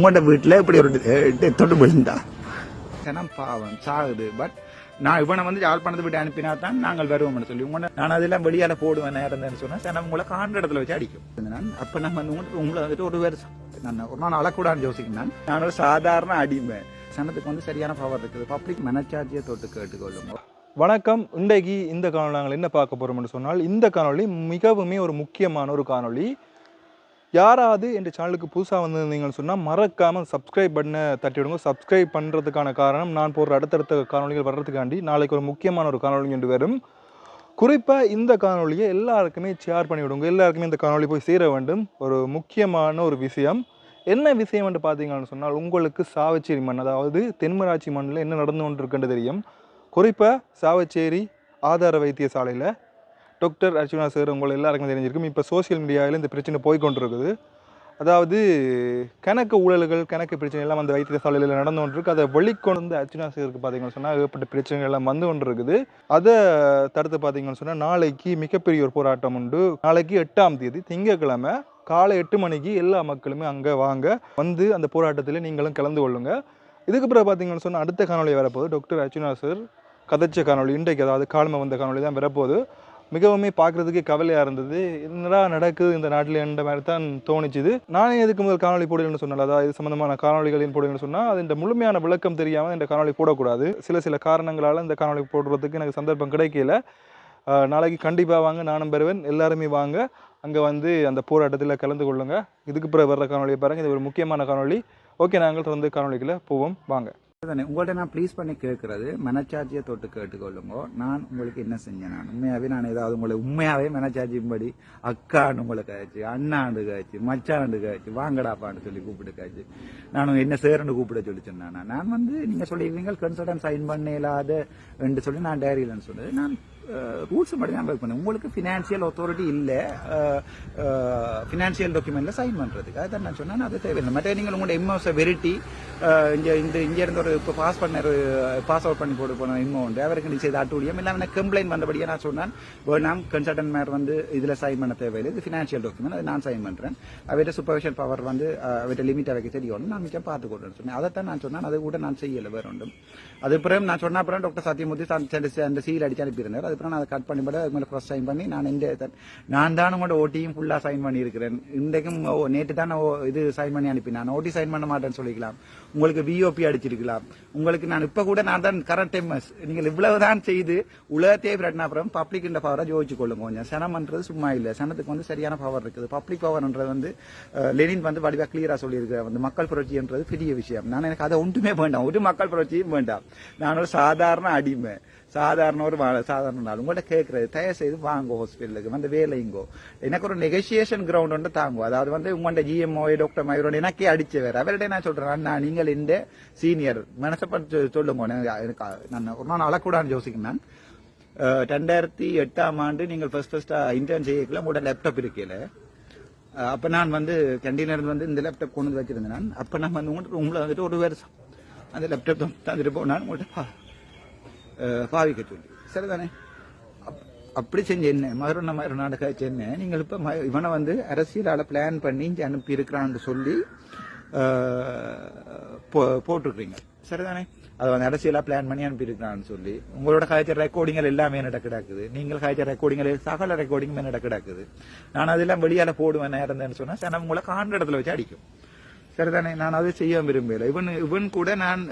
உங்களோட வீட்டுல இப்படி ஒரு தொட்டு விழுந்தா ஜனம் பாவம் சாகுது. பட் நான் இவனை வந்து யாழ்ப்பாணத்தை விட்டு அனுப்பினா தான் நாங்கள் வருவோம்னு சொல்லி உங்களை நான் அதெல்லாம் வெளியால போடுவேன் நேரம் சொன்னா சனம் உங்களை காண்ற இடத்துல வச்சு அடிக்கும். நான் அப்ப நம்ம வந்து உங்களுக்கு உங்களை வந்துட்டு ஒரு வருஷம் நான் ஒரு நாள் அழக்கூடான்னு யோசிக்கிறேன் நான் ஒரு சாதாரண அடிமை சனத்துக்கு வந்து சரியான பவர் இருக்குது. பப்ளிக் மனச்சாட்சியை தொட்டு கேட்டுக்கொள்ளுங்க. வணக்கம். இன்றைக்கு இந்த காணொலி நாங்கள் என்ன பார்க்க போறோம்னு சொன்னால் இந்த காணொளி மிகவுமே ஒரு முக்கியமான ஒரு காணொளி. யாராவது இந்த சேனலுக்கு புதுசாக வந்திருந்தீங்கன்னு சொன்னால் மறக்காமல் சப்ஸ்கிரைப் பண்ண தட்டி விடுங்க சப்ஸ்கிரைப் பண்ணுறதுக்கான காரணம் நான் போடுற அடுத்தடுத்த காணொளிகள் வர்றதுக்காண்டி நாளைக்கு ஒரு முக்கியமான ஒரு காணொளி என்று வரும். குறிப்பாக இந்த காணொளியை எல்லாருக்குமே ஷேர் பண்ணி விடுங்க எல்லாருக்குமே இந்த காணொலி போய் சேர வேண்டும். ஒரு முக்கியமான ஒரு விஷயம். என்ன விஷயம் என்று பார்த்தீங்கன்னு சொன்னால் உங்களுக்கு சாவச்சேரி மண் அதாவது தென்மராட்சி மண்ணில் என்ன நடந்து கொண்டிருக்குன்னு தெரியும். குறிப்பாக சாவச்சேரி ஆதார வைத்தியசாலையில் டாக்டர் அர்ச்சுனா சார் உங்களை எல்லாருக்குமே தெரிஞ்சிருக்கும். இப்போ சோசியல் மீடியாவில் இந்த பிரச்சனை போய்கொண்டிருக்குது அதாவது கணக்கு ஊழல்கள் கணக்கு பிரச்சனை எல்லாம் அந்த வைத்தியசாலையில் நடந்து கொண்டிருக்கு. அதை வெளிக்கொண்டு வந்து அர்ச்சுனா சாருக்கு பார்த்தீங்கன்னு சொன்னால் ஏகப்பட்ட பிரச்சனைகள் எல்லாம் வந்து கொண்டிருக்குது. அதை தடுத்து பார்த்தீங்கன்னு சொன்னால் நாளைக்கு மிகப்பெரிய ஒரு போராட்டம் உண்டு. நாளைக்கு எட்டாம் தேதி திங்கட்கிழமை காலை எட்டு மணிக்கு எல்லா மக்களுமே அங்கே வாங்க வந்து அந்த போராட்டத்தில் நீங்களும் கலந்து கொள்ளுங்க. இதுக்கப்புறம் பார்த்தீங்கன்னு சொன்னால் அடுத்த காணொலி வரப்போகுது. டாக்டர் அர்ச்சுனா சார் கதைச்ச காணொலி இன்றைக்கு அதாவது காலமை வந்த காணொலி தான் வரப்போகுது. மிகவுமே பார்க்குறதுக்கு கவலையாக இருந்தது. என்னடா நடக்குது இந்த நாட்டில் என்ற மாதிரி தான் தோணிச்சுது. நானே எதுக்கு முதல் காணொலி போடுறேன்னு சொன்னால அதாவது இது சம்மந்தமான காணொலிகளின் போடுறேன்னு சொன்னால் அது இந்த முழுமையான விளக்கம் தெரியாமல் இந்த காணொலி போடக்கூடாது. சில சில காரணங்களால் இந்த காணொளி போடுறதுக்கு எனக்கு சந்தர்ப்பம் கிடைக்கல. நாளைக்கு கண்டிப்பாக வாங்க நானும் பெறுவேன். எல்லாருமே வாங்க. அங்கே வந்து அந்த போராட்டத்தில் கலந்து கொள்ளுங்கள் இதுக்கு பிறகு வர்ற காணொலியை பாருங்கள் இது ஒரு முக்கியமான காணொளி. ஓகே நாங்கள் தொடர்ந்து காணொலிக்குள்ள போவோம். வாங்க. தானே உங்கள்ட்ட நான் ப்ளீஸ் பண்ணி கேட்கறது மனச்சாட்சியை தொட்டு கேட்டுக்கொள்ளுங்க. நான் உங்களுக்கு என்ன செஞ்சேன்? நான் உண்மையாவே நான் ஏதாவது உங்களை உண்மையாவே மனச்சாட்சியும்படி அக்கான்னு உங்களை காய்ச்சி அண்ணாண்டு காய்ச்சி மச்சாண்டு காய்ச்சி வாங்கடாப்பான்னு சொல்லி கூப்பிட்டு காய்ச்சி நான் என்ன சேரன்னு கூப்பிட சொல்லி சொன்னேன் நான் வந்து நீங்க சொல்லியிருக்கீங்க கன்சல்டன் சைன் பண்ண இல்லாத என்று சொல்லி நான் டைரியிலன்னு சொன்னது. நான் ரூல்ஸ் மட்டும் நாங்கள் இது பண்ணுவோம் உங்களுக்கு ஃபினான்ஷியல் அத்தாரிட்டி இல்லை ஃபினான்ஷியல் டாக்குமெண்ட்ல சைன் பண்ணுறதுக்கு அதான் நான் சொன்னேன் அது தேவையில்லை மற்ற நீங்கள் உங்களோட எம்ஓஸை வெரிட்டி இங்கே இந்த இங்கே இருந்த ஒரு இப்போ பாஸ் பண்ண ஒரு பாஸ் அவுட் பண்ணி போட்டு போன இம்மோ உண்டு அவருக்கு நீ செய்த அட்டூழியம் இல்லை நான் கம்ப்ளைண்ட் வந்தபடியே நான் சொன்னேன் நாம் கன்சல்டன் மேர் வந்து இதில் சைன் பண்ண தேவையில்லை இது ஃபினான்ஷியல் டாக்குமெண்ட் அதை நான் சைன் பண்ணுறேன் அவர்கிட்ட சூப்பர்விஷன் பவர் வந்து அவர்கிட்ட லிமிட் அவைக்கு தெரியும் நான் மிச்சம் பார்த்து கொடுறேன் சொன்னேன் அதைத்தான் நான் சொன்னேன் அதை கூட நான் செய்யலை வேற ஒன்றும் அது பிறகு நான் சொன்ன அப்புறம் டாக்டர் சத்யமூர்த்தி அந்த- சீல் அடிச்சு அனுப்பியிருந்தார் அதுக்கப்புறம் நான் அதை கட் பண்ணி போட்டு மேலே க்ராஸ் சைன் பண்ணி நான் இந்த நான் தான் உங்களோட ஓட்டியும் ஃபுல்லாக சைன் பண்ணியிருக்கிறேன். இன்றைக்கும் ஓ, நேற்று தான் நான் ஓ- இது சைன் பண்ணி அனுப்பினேன். ஓட்டி சைன் பண்ண மாட்டேன்னு சொல்லிக்கலாம். உங்களுக்கு விஓபி அடிச்சிருக்கலாம். உங்களுக்கு நான் இப்போ கூட நான் தான் கரண்ட் எம்எஸ் நீங்கள் இவ்வளவு தான் செய்து உலகத்தே விரட்டின அப்புறம் பப்ளிக் இந்த பவரை ஜோதிச்சு கொள்ளுங்க கொஞ்சம். சனம்ன்றது சும்மா இல்லை. சனத்துக்கு வந்து சரியான பவர் இருக்குது. பப்ளிக் பவர்ன்றது வந்து லெனின் வந்து வடிவா கிளியராக சொல்லியிருக்கிற வந்து மக்கள் புரட்சின்றது பெரிய விஷயம். நான் எனக்கு அதை ஒன்றுமே வேண்டாம். ஒரு மக்கள் புரட்சியும் வேண்டாம். நான் ஒரு சாதாரண அடிமை. சாதாரண ஒரு வா- சாதாரண நாள். உங்கள்ட்ட கேட்கறது தயவு செய்து வாங்கோ ஹாஸ்பிட்டலுக்கு வந்து வேலைங்கோ எனக்கு ஒரு நெகோசியேஷன் கிரவுண்ட் ஒன்று தாங்கோ. அதாவது வந்து உங்கள்ட்ட ஜிஎம்ஓ டாக்டர் மயூரோட எனக்கே அடிச்சு வேற அவர்கிட்ட நான் சொல்றேன் அண்ணா நீங்கள் இந்த சீனியர் மனசப்பட்டு சொல்லுங்க. எனக்கு எனக்கு நான் ஒரு நாள் அழக்கூடாதுன்னு யோசிக்கிறேன் ரெண்டாயிரத்தி எட்டாம் ஆண்டு நீங்கள் ஃபர்ஸ்ட் ஃபர்ஸ்டா இன்டர்ன் செய்யக்கல உங்களோட லேப்டாப் இருக்கல. அப்போ அப்ப நான் வந்து கேண்டீன்ல வந்து இந்த லேப்டாப் கொண்டு வந்து வச்சிருந்தேன் நான். அப்ப நான் வந்து உங்கள்ட்ட ரூம்ல வந்துட்டு ஒரு வருஷம் அந்த லேப்டாப் தந்துட்டு போனான் உங்கள்ட்ட பாவிக்க சொல்லி சரிதானே? அப்- அப்படி செஞ்ச என்ன? மறுநாள் மறுநாடு காய்ச்சி என்ன? நீங்கள் இப்ப ம- இவனை வந்து அரசியலால பிளான் பண்ணி இங்கே அனுப்பி இருக்கிறான்னு சொல்லி போட்டிருக்கிறீங்க. சரிதானே? அதை வந்து அரசியலாக பிளான் பண்ணி அனுப்பியிருக்கிறான்னு சொல்லி உங்களோட காய்ச்சல் ரெக்கார்டிங்கள் எல்லாமே நடக்க கிடக்குது நீங்கள் காய்ச்சல் ரெக்கார்டிங்கள் சகல ரெக்கார்டிங் நடக்க கிடக்குது நான் அதெல்லாம் வெளியால் போடுவேன் நேரம் சொன்னா சனம் உங்களை காண்ற இடத்துல வச்சு அடிக்கும். சரிதானே? நான் அதை செய்ய விரும்பல இவன் இவன் கூட நான்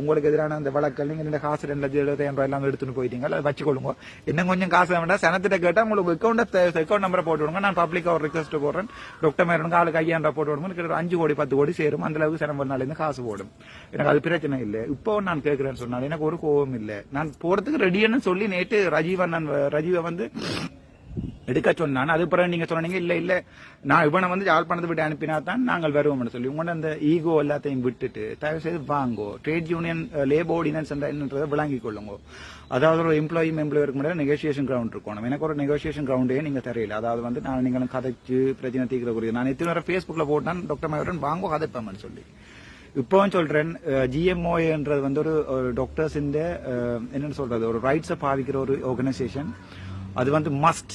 உங்களுக்கு எதிரான அந்த வழக்கல் நீங்க ரெண்டு காசு ரெண்டு லட்சம் எழுபத்தாயிரம் ரூபாய் எல்லாம் எடுத்துட்டு போயிட்டீங்க. அதை வச்சுக்கொள்ளுங்க. இன்னும் கொஞ்சம் காசு வேண்டாம். சனத்திட்ட கேட்டா உங்களுக்கு அக்கௌண்ட் அக்கௌண்ட் நம்பரை போட்டு விடுங்க. நான் பப்ளிக் ஒரு ரிக்வஸ்ட் போடுறேன். டாக்டர் மேரனுக்கு ஆளுக்கு ஐயாயிரம் ரூபாய் போட்டு விடுங்க. எனக்கு அஞ்சு கோடி பத்து கோடி சேரும். அந்த அளவுக்கு சனம் பண்ணால காசு போடும். எனக்கு அது பிரச்சனை இல்லை. இப்போ நான் கேட்கிறேன்னு சொன்னால் எனக்கு ஒரு கோபம் இல்லை. நான் போறதுக்கு ரெடின்னு சொல்லி நேற்று ரஜீவன் நான் ரஜீவை வந்து எடுக்க சொன்னான் அது பிறகு நீங்க சொன்னீங்க இல்ல இல்ல நான் இவனை வந்து யாழ்ப்பாணத்தை விட்டு அனுப்பினா தான் நாங்கள் வருவோம்னு சொல்லி. உங்களோட அந்த ஈகோ எல்லாத்தையும் விட்டுட்டு தயவு செய்து வாங்கோ ட்ரேட் யூனியன் லேபர் ஆர்டினன்ஸ் என்னன்றதை விளங்கி கொள்ளுங்க. அதாவது ஒரு எம்ப்ளாயி எம்ப்ளாயருக்கு முன்னாடி நெகோசியேஷன் கிரவுண்ட் இருக்கணும். எனக்கு ஒரு நெகோசியேஷன் கிரவுண்டே நீங்க தெரியல. அதாவது வந்து நான் நீங்களும் கதைச்சு பிரச்சனை தீர்க்கக்கூடிய நான் எத்தனை வரை ஃபேஸ்புக்ல போட்டான் டாக்டர் மயூரன் வாங்கோ கதைப்பேன் சொல்லி. இப்போவும் சொல்றேன் ஜிஎம்ஓன்றது வந்து ஒரு டாக்டர்ஸ் இந்த என்னன்னு சொல்றது? ஒரு ரைட்ஸை பாவிக்கிற ஒரு ஆர்கனைசேஷன் அது வந்து must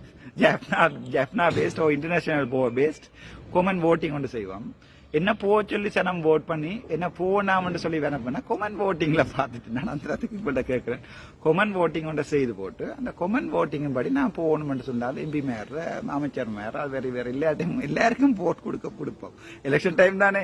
Jaffna Jaffna based or international போ பேஸ்ட் கொமன் ஓட்டிங் ஒன்று செய்வோம். என்ன போ சொல்லி சனம் ஓட் பண்ணி என்ன போனாமன்னு சொல்லி வேணா பண்ண கொமன் ஓட்டிங்ல பார்த்துட்டு நான் அந்த இடத்துக்கு கேட்கிறேன். கொமன் ஓட்டிங் ஒன்றை செய்து போட்டு அந்த கொமன் ஓட்டிங் படி நான் போகணும்னு சொன்னால் எம்பி மேயர் அமைச்சர் மேயர் அது வேற வேற எல்லாத்தையும் எல்லாருக்கும் போட் கொடுக்க கொடுப்போம். எலெக்ஷன் டைம் தானே.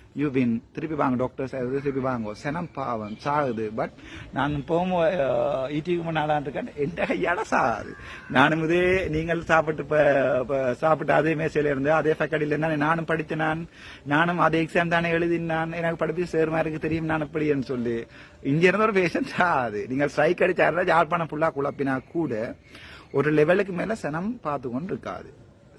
யூ வின் திருப்பி வாங்க டாக்டர்ஸ் திருப்பி வாங்க. சனம் பாவம் சாகுது. பட் நான் போகும் ஈட்டிக்கு முன்னாலான் இருக்கேன். எந்த கையால் சாகுது. நானும் இதே நீங்கள் சாப்பிட்டு இப்போ சாப்பிட்டு அதே மேசையில் இருந்து அதே ஃபேக்கடியில் இருந்தால் நானும் படித்து நான் நானும் அதே எக்ஸாம் தானே எழுதினான். எனக்கு படிப்பு சேருமா இருக்கு தெரியும் நான் எப்படின்னு சொல்லி. இங்கிருந்து ஒரு பேஷண்ட் ஆகுது நீங்கள் ஸ்ட்ரைக் அடிச்சாருந்தா யாழ்ப்பாணம் ஃபுல்லாக குழப்பினா கூட ஒரு லெவலுக்கு மேலே சனம் பார்த்து கொண்டு இருக்காது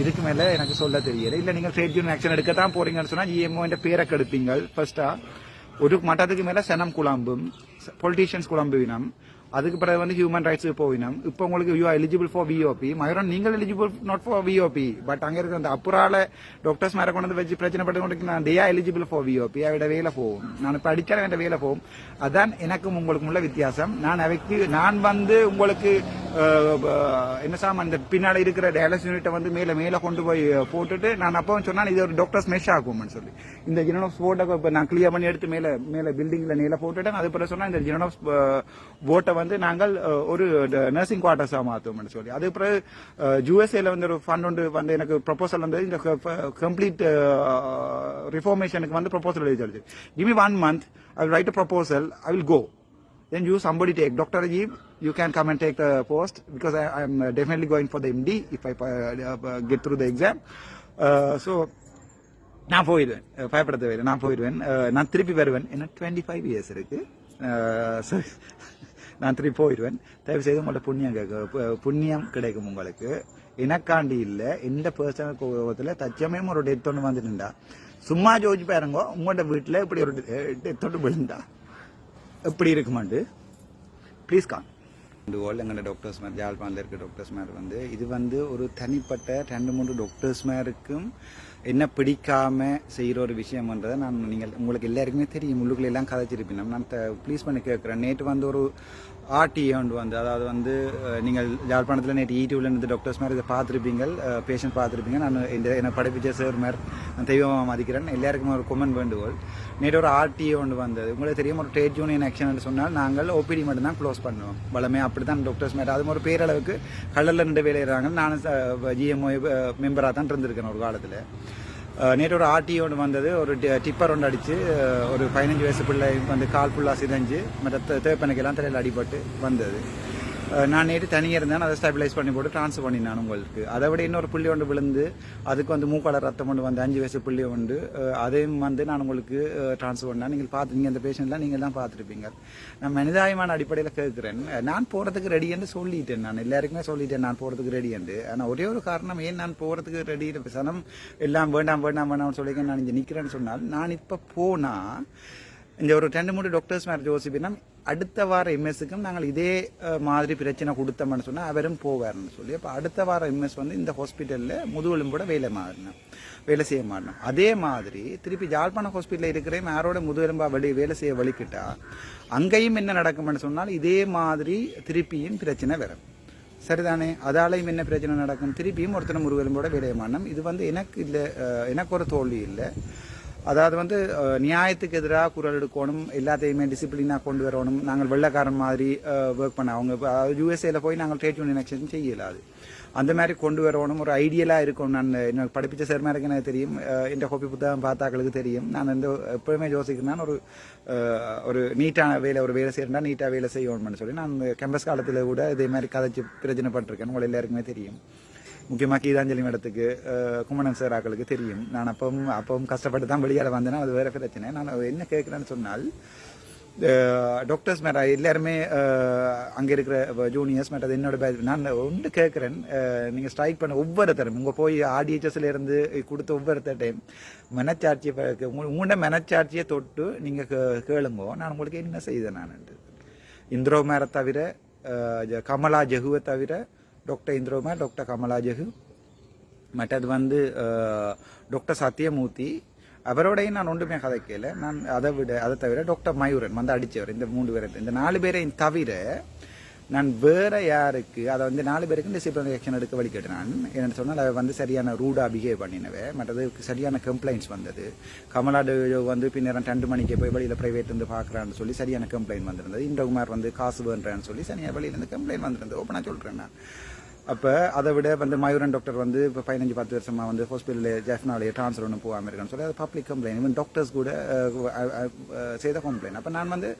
இதுக்கு மேல எனக்கு சொல்ல தெரியல. இல்ல நீங்க ட்ரேட் யூனியன் ஆக்ஷன் எடுக்க தான் போறீங்கன்னு சொன்னா ஜிஎம்ஓ என்ற பேரை கெடுப்பீங்க ஃபர்ஸ்டா ஒரு மட்டத்துக்கு மேல சனம் குழம்பும் பொலிட்டீஷியன்ஸ் குழம்புவினம் அதுக்கு பிறகு வந்து ஹியூமன் ரைட்ஸ் போவினம் இப்போ உங்களுக்கு you eligible for VOP Mayuran நீங்கள் eligible not for VOP but அங்கே இருக்கிற அந்த அப்புறால டாக்டர்ஸ் மேலே கொண்டு வந்து வச்சு பிரச்சனை பட்டு கொண்டு நான் டே எலிஜிபிள் ஃபார் விஓபி அவட வேலை போகும். நான் இப்போ அடித்தாலும் என் வேலை போகும். அதான் எனக்கும் உங்களுக்கும் உள்ள வித்தியாசம். நான் அவைக்கு நான் வந்து உங்களுக்கு என்ன சாம் இந்த பின்னால் இருக்கிற டயாலிசிஸ் யூனிட்டை வந்து மேல மேல கொண்டு போய் போட்டுட்டு நான் அப்போ சொன்னா இது ஒரு டாக்டர்ஸ் மெஷ் ஆகும்னு சொல்லி. இந்த ஜினோஸ் போட்டை இப்போ நான் கிளியர் பண்ணி எடுத்து மேல மேல பில்டிங்ல மேலே போட்டுட்டேன். அது பிறகு சொன்னா இந்த ஜினோஸ் போட்டை வந்து நாங்கள் ஒரு நர்சிங் குவார்டர்ஸாக மாற்றுவோம்னு சொல்லி. அது பிறகு ஜூஎஸ்ஏல வந்து ஒரு ஃபண்ட் ஒன்று வந்து எனக்கு ப்ரொபோசல் வந்து இந்த கம்ப்ளீட் ரிஃபார்மேஷனுக்கு வந்து ப்ரொபோசல் எழுதி சொல்லுது give me one month I will write a proposal I will go then you somebody take doctor Ajib, you can come and take the post because I am uh, definitely going for the MD if I uh, uh, get through the exam. Uh, so நான் போயிடுவேன். Uh, பயப்படத்தை பயப்பட நான் போயிடுவேன். நான் திருப்பி வருவேன். ஏன்னா twenty five years இருக்கு நான் திருப்பி போயிடுவேன். தயவு செய்து உங்களோட புண்ணியம் கேட்க புண்ணியம் கிடைக்கும் உங்களுக்கு. எனக்காண்டி இல்லை எந்த பர்சனல் கோபத்தில் தச்சமயம் ஒரு டெத் ஒன்று வந்துட்டுண்டா. சும்மா ஜோதிச்சு பாருங்க உங்களோட வீட்டில் இப்படி ஒரு டெத் ஒன்று விழுந்தா. எப்படி இருக்குமாண்டு? ப்ளீஸ் கான் இந்த வேர்ல்டு எங்களோட டாக்டர்ஸ் மேர் யாழ்ப்பாணத்தில் இருக்க டாக்டர்ஸ் மேர் வந்து இது வந்து ஒரு தனிப்பட்ட ரெண்டு மூணு டாக்டர்ஸ் மேருக்கும் என்ன பிடிக்காம செய்கிற ஒரு விஷயம்ன்றதை நான் நீங்கள் உங்களுக்கு எல்லாருக்குமே தெரியும். உள்ளுக்குள்ள எல்லாம் கதைச்சிருப்பீங்க. நான் ப்ளீஸ் பண்ணி கேட்குறேன். நேற்று வந்து ஒரு ஆர்டி ஒன்று வந்து அதாவது வந்து நீங்கள் யாழ்ப்பாணத்தில் நேற்று ஈடியூவில் e இருந்து டாக்டர்ஸ் மாதிரி இதை பார்த்துருப்பீங்க. பேஷண்ட் பார்த்துருப்பீங்க. நான் இந்த என்னை படிப்பிச்ச சார் மேர் நான் தெய்வமாக மதிக்கிறேன். எல்லாருக்குமே ஒரு கொமன் வேண்டுகோள். நேற்று ஒரு ஆர்டிஓ ஒன்று வந்தது. உங்களுக்கு தெரியும் ஒரு ட்ரேட் யூனியன் ஆக்ஷன் சொன்னால் நாங்கள் ஓபிடி மட்டும் தான் க்ளோஸ் பண்ணுவோம். பலமே அப்படி தான் டாக்டர்ஸ் மேட் அது ஒரு பேரளவுக்கு கடலில் நின்று வேலையிறாங்க நானும் ஜிஎம்ஓ மெம்பராக தான் இருந்திருக்கேன் ஒரு காலத்தில். நேற்று ஒரு ஆர்டிஓ ஒன்று வந்தது. ஒரு டி- டிப்பர் ஒன்று அடித்து ஒரு பதினஞ்சு வயசு பிள்ளை வந்து கால் ஃபுல்லாக சிதஞ்சு மற்ற தேப்பனுக்கெல்லாம் தலையில் அடிபட்டு வந்தது. நான் நேற்று தனியாக இருந்தேன். அதை ஸ்டெபிலைஸ் பண்ணி போட்டு ட்ரான்ஸ்ஃபர் பண்ணினான் உங்களுக்கு. அதை விட இன்னொரு புள்ளி ஒன்று விழுந்து அதுக்கு வந்து மூக்கால ரத்தம் ஒன்று வந்து அஞ்சு வயசு புள்ளி ஒன்று அதையும் வந்து நான் உங்களுக்கு ட்ரான்ஸ்ஃபர் பண்ணேன். நீங்கள் பார்த்து நீங்கள் அந்த பேஷண்ட்லாம் நீங்கள் தான் பார்த்துருப்பீங்க. நான் மனிதாயமான அடிப்படையில் கேட்குறேன் நான் போகிறதுக்கு ரெடி என்று சொல்லிட்டேன் நான். எல்லாருக்குமே சொல்லிட்டேன் நான் போகிறதுக்கு ரெடி என்று. ஆனால் ஒரே ஒரு காரணம் ஏன் நான் போகிறதுக்கு ரெடி சனம் எல்லாம் வேண்டாம் வேண்டாம் வேண்டாம்னு சொல்லி நான் இங்கே நிற்கிறேன்னு சொன்னால் நான் இப்போ போனால் இந்த ஒரு ரெண்டு மூணு டாக்டர்ஸ் மேலே யோசிப்பினா அடுத்த வார எம்எஸ்க்கும் நாங்கள் இதே மாதிரி பிரச்சனை கொடுத்தோம்னு சொன்னால் அவரும் போவார்னு சொல்லி அப்போ அடுத்த வார எம்எஸ் வந்து இந்த ஹாஸ்பிட்டலில் முதுகெலும்போட வேலை மாறினோம் வேலை செய்ய மாறணும். அதே மாதிரி திருப்பி ஜாழ்ப்பாணம் ஹாஸ்பிட்டலில் இருக்கிற யாரோட முதுகெலும்பா வழி வேலை செய்ய வலிக்கிட்டா அங்கேயும் என்ன நடக்கும்னு சொன்னால் இதே மாதிரி திருப்பியும் பிரச்சனை வரும். சரிதானே? அதாலையும் என்ன பிரச்சனை நடக்கும்? திருப்பியும் ஒருத்தனை முருகெலும்போட மாறணும். இது வந்து எனக்கு இல்லை எனக்கு ஒரு தோல்வி இல்லை. அதாவது வந்து நியாயத்துக்கு எதிராக குரல் எடுக்கணும் எல்லாத்தையுமே டிசிப்ளினாக கொண்டு வரணும். நாங்கள் வெள்ளைக்காரன் மாதிரி ஒர்க் பண்ண அவங்க யூஎஸ்ஏல போய் நாங்கள் ட்ரேட் யூனியன் எக்ஸ்சேஞ்ச் செய்யலாது அந்த மாதிரி கொண்டு வரணும் ஒரு ஐடியலாக இருக்கும் நான் எனக்கு படிப்பிச்ச சேர்மாருக்கு எனக்கு தெரியும் என் ஹோப்பி புத்தகம் பார்த்தாக்களுக்கு தெரியும். நான் வந்து எப்பவுமே யோசிக்கிறேன் ஒரு ஒரு நீட்டான வேலை ஒரு வேலை செய்யறா நீட்டாக வேலை செய்யணும்னு சொல்லி நான் கேம்பஸ் காலத்தில் கூட இதே மாதிரி கதைச்சு பிரச்சனைப்பட்டிருக்கேன் உங்களை எல்லாருக்குமே தெரியும். முக்கியமாக கீதாஞ்சலி மேடத்துக்கு குமணன் சார் ஆக்களுக்கு தெரியும். நான் அப்பவும் அப்பவும் கஷ்டப்பட்டு தான் வெளியால் வந்தேன்னா அது வேற பிரச்சனை. நான் என்ன கேட்குறேன்னு சொன்னால் டாக்டர்ஸ் மேடா எல்லாருமே அங்கே இருக்கிற ஜூனியர்ஸ் மேட் என்னோட பேட்ச் நான் ஒன்று கேட்குறேன் நீங்கள் ஸ்ட்ரைக் பண்ண ஒவ்வொருத்தரும் உங்கள் போய் ஆர்டிஹெச்எஸ்ல இருந்து கொடுத்த ஒவ்வொருத்தட்டையும் மனச்சாட்சியை ப- உங்க- உங்களோட மனச்சாட்சியை தொட்டு நீங்கள் கேளுங்கோ. நான் உங்களுக்கு என்ன செய்தேன் நான்? இந்திரோ மேரை தவிர கமலா ஜெகுவை தவிர டாக்டர் இந்திரகுமார் டாக்டர் கமலாஜகு மற்றது வந்து டாக்டர் சத்யமூர்த்தி அவரோடையும் நான் ஒன்றுமே கதைக்கல நான் அதை விட அதை தவிர டாக்டர் மயூரன் வந்து அடித்தவர் இந்த மூணு பேரை இந்த நாலு பேரையும் தவிர நான் வேற யாருக்கு அதை வந்து நாலு பேருக்கு டிசிப்ளினரி ஆக்ஷன் எடுக்க வழி கேட்டேன். என்ன சொன்னால் அவ வந்து சரியான ரூடா பிஹேவ் பண்ணினவ மற்றது சரியான கம்ப்ளைண்ட்ஸ் வந்தது. கமலா வந்து பின்னர் ரெண்டு மணிக்கு போய் வழியில் ப்ரைவேட் வந்து பார்க்குறான்னு சொல்லி சரியான கம்ப்ளைண்ட் வந்திருந்தது. இந்திரகுமார் வந்து காசு வேண்டான்னு சொல்லி சரியான வழியிலேருந்து கம்ப்ளைண்ட் வந்திருந்தது. ஓப்பனாக சொல்கிறேன் நான். அப்போ அதை விட வந்து மயூரன் டாக்டர் வந்து இப்போ பதினஞ்சு பத்து வருஷமாக வந்து ஹாஸ்பிட்டலில் ஜெஃப்னாலேயே ட்ரான்ஸ்ஃபர் ஒன்று போகாமல் இருக்கான்னு சொல்லி அது பப்ளிக் கம்ப்ளைண்ட் ஈவன் டாக்டர்ஸ் கூட செய்த கம்ப்ளைண்ட் அப்போ நான் வந்து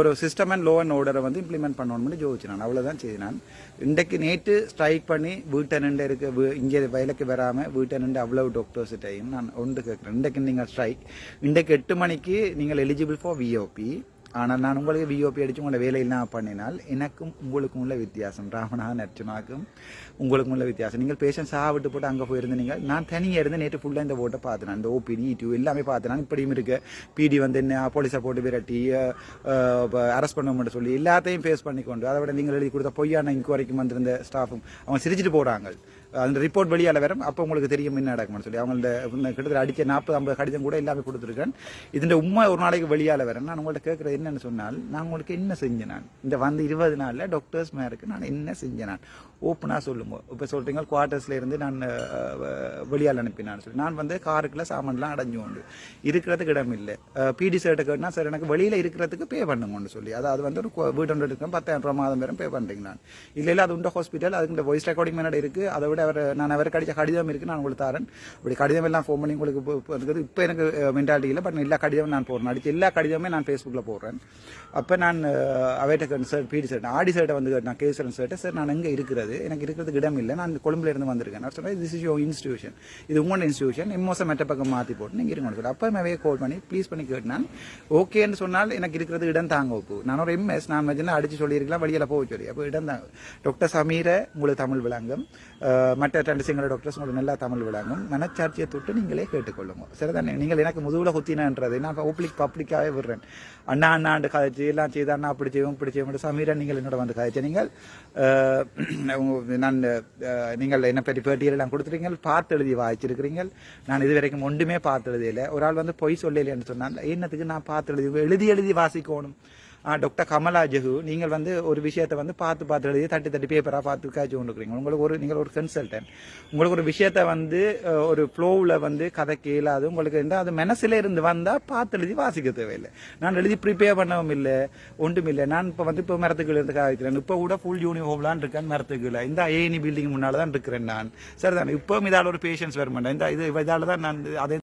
ஒரு சிஸ்டம் அண்ட் லோ அண்ட் ஆர்டரை வந்து இம்ப்ளிமெண்ட் பண்ணணும்னு ஜோதிச்சு நான். அவ்வளோதான் செய்து நான். இன்றைக்கு நேற்று ஸ்ட்ரைக் பண்ணி வீட்டை நின்று இருக்க இங்கே வயலுக்கு வராமல் வீட்டை நின்று அவ்வளவு டாக்டர்ஸ்கிட்டையும் நான் ஒன்று கேட்குறேன். இன்றைக்கு நீங்கள் ஸ்ட்ரைக் இன்றைக்கு எட்டு மணிக்கு நீங்கள் எலிஜிபிள் ஃபார் விஓபி ஆனால் நான் உங்களுக்கு விஓபி அடித்து உங்களை வேலையெல்லாம் பண்ணினால் எனக்கும் உங்களுக்கும் உள்ள வித்தியாசம். ராமனா நர்ச்சனாக்கும் உங்களுக்கும் உள்ள வித்தியாசம். நீங்கள் பேஷண்ட் சாக விட்டு போட்டு அங்கே போயிருந்தீங்க. நான் தனியாக இருந்து நேற்று ஃபுல்லாக இந்த போட்டை பார்த்தேன். இந்த ஓபிடி டூ எல்லாமே பார்த்தேன். நான் இப்படியும் இருக்கு. பிடி வந்து என்ன போலீஸை போட்டு விரட்டி அரெஸ்ட் பண்ண சொல்லி எல்லாத்தையும் ஃபேஸ் பண்ணி கொண்டு அதை விட நீங்கள் எழுதி கொடுத்த பொய்யான இன்கொயரிக்கு வந்திருந்த ஸ்டாஃபும் அவங்க சிரிச்சிட்டு போகிறாங்க அந்த ரிப்போர்ட் வெளியால் வரும். அப்போ உங்களுக்கு தெரியும் என்ன நடக்கும்னு சொல்லி. அவங்கள்ட்ட கிட்டத்தட்ட அடித்த நாற்பது ஐம்பது கடிதம் கூட எல்லாமே கொடுத்துருக்கேன். இதுன்ற உண்மை ஒரு நாளைக்கு வெளியால் வரேன் நான் உங்கள்ட்ட கேட்குறது என்னன்னு சொன்னால் நான் உங்களுக்கு என்ன செஞ்சேன் நான்? இந்த வந்து இருபது நாளில் டாக்டர்ஸ் மேருக்கு நான் என்ன செஞ்சேன் நான்? ஓப்பனாக சொல்லுங்க. இப்போ சொல்கிறீங்க குவார்ட்டர்ஸ்ல இருந்து நான் வெளியால் அனுப்பினான்னு சொல்லி. நான் வந்து காருக்குள்ளே சாமான்லாம் அடைஞ்சு உண்டு. இருக்கிறதுக்கு இடம் இல்லை. பிடி சர்ட்டை கேட்டால் சார் எனக்கு வெளியில் இருக்கிறதுக்கு பே பண்ணுங்கன்னு சொல்லி. அதாவது வந்து ஒரு வீடு ஒன்று பத்தாயிரம் ரூபா மாதம் பேரும் பே பண்ணுறீங்க நான். இல்லை இல்லை அது உண்டு ஹாஸ்பிட்டல் அதுக்கு இந்த வாய்ஸ் ரெக்கார்டிங் மேனட் இருக்குது அதை விட அவர் நான் அவருக்கு அடித்த கடிதம் இருக்குது நான் உங்களுக்கு தரேன். இப்படி கடிதம் எல்லாம் ஃபோன் பண்ணி உங்களுக்கு இப்போ- இப்போ இருக்குது. இப்போ எனக்கு மென்டாலிட்டி இல்லை பட் எல்லா கடிதமும் நான் போடுறேன். அடிச்ச எல்லா கடிதமுமே நான் ஃபேஸ்புக்கில் போடுறேன். அப்போ நான் அவைட்ட சார் பிடி சர்ட் ஆடி சர்ட்டை வந்து நான் கேசரன் சர்ட்டை சார் நான் எங்கே இருக்கிறது? எனக்கு இருக்கிறதுக்கு இடம் இல்லை. நான் கொழும்புல இருந்து வந்திருக்கேன். நான் சொன்னேன் திஸ் இஸ் யோர் இன்ஸ்டியூஷன் இது உங்களோட இன்ஸ்டியூஷன் இம்மோசம் மெட்ட பக்கம் மாற்றி போட்டு நீங்கள் இருங்கன்னு சொல்லி அப்போ மேவே கோல் பண்ணி ப்ளீஸ் பண்ணி கேட்டேன் ஓகேன்னு சொன்னால் எனக்கு இருக்கிறது இடம் தாங்க ஒப்பு நான் ஒரு எம்எஸ் நான் வச்சுன்னா அடிச்சு சொல்லியிருக்கலாம். வெளியில் போக சொல்லி. அப்போ இடம் தாங்க டாக்டர் சமீர உங்களுக்கு தமிழ் விளங்கும். மற்ற ரெண்டு சிங்கள டாக்டர்ஸ் உங்களுக்கு நல்லா தமிழ் விளங்கும். மனச்சாட்சியை தொட்டு நீங்களே கேட்டுக்கொள்ளுங்க. சரிதானே? நீங்கள் எனக்கு முதுகுல குத்தினன்றது நான் பப்ளிக் பப்ளிக்காகவே விடுறேன். அண்ணா அண்ணாண்டு கதைச்சு எல்லாம் செய்து அண்ணா அப்படி செய்வோம் இப்படி செய்வோம் சமீரன் நீங்கள் என்னோட வந்து கதைச்சு. நீங்கள் உங்க- நான் நீங்கள் என்ன பற்றி பேட்டியெல்லாம் கொடுத்துருக்கீங்க பார்த்து எழுதி வாய்ச்சிருக்கிறீங்க நான் இது வரைக்கும் ஒன்றுமே பார்த்து எழுதியில ஒரு ஆள் வந்து பொய் சொல்லலைன்னு சொன்னால் என்னத்துக்கு நான் பார்த்து எழுதி எழுதி எழுதி வாசிக்கணும்? டாக்டர் கமலா ஜெகு நீங்கள் வந்து ஒரு விஷயத்தை வந்து பார்த்து பார்த்து எழுதி தட்டி தட்டி பேப்பராக பார்த்து காய்ச்சி கொண்டுக்கிறீங்க உங்களுக்கு ஒரு நீங்கள் ஒரு கன்சல்டன்ட் உங்களுக்கு ஒரு விஷயத்தை வந்து ஒரு ஃப்ளோவில் வந்து கதை கேளாது உங்களுக்கு இருந்தால் அது மனசில் இருந்து வந்தால் பார்த்து எழுதி வாசிக்க தேவையில்லை. நான் எழுதி ப்ரிப்பேர் பண்ணவும் இல்லை ஒன்றும் இல்லை. நான் இப்போ வந்து இப்போ மரத்துக்குள்ள இருந்து காய்க்கிறேன். இப்போ கூட ஃபுல் யூனிஃபார்ம்லாம் இருக்கேன் மரத்துக்குள்ள இந்த ஏனி பில்டிங் முன்னால் தான் இருக்கிறேன் நான். சரிதான்? இப்போ இதால் ஒரு பேஷன்ஸ் வர மாட்டேன். இந்த இது இதால் தான் நான் அதே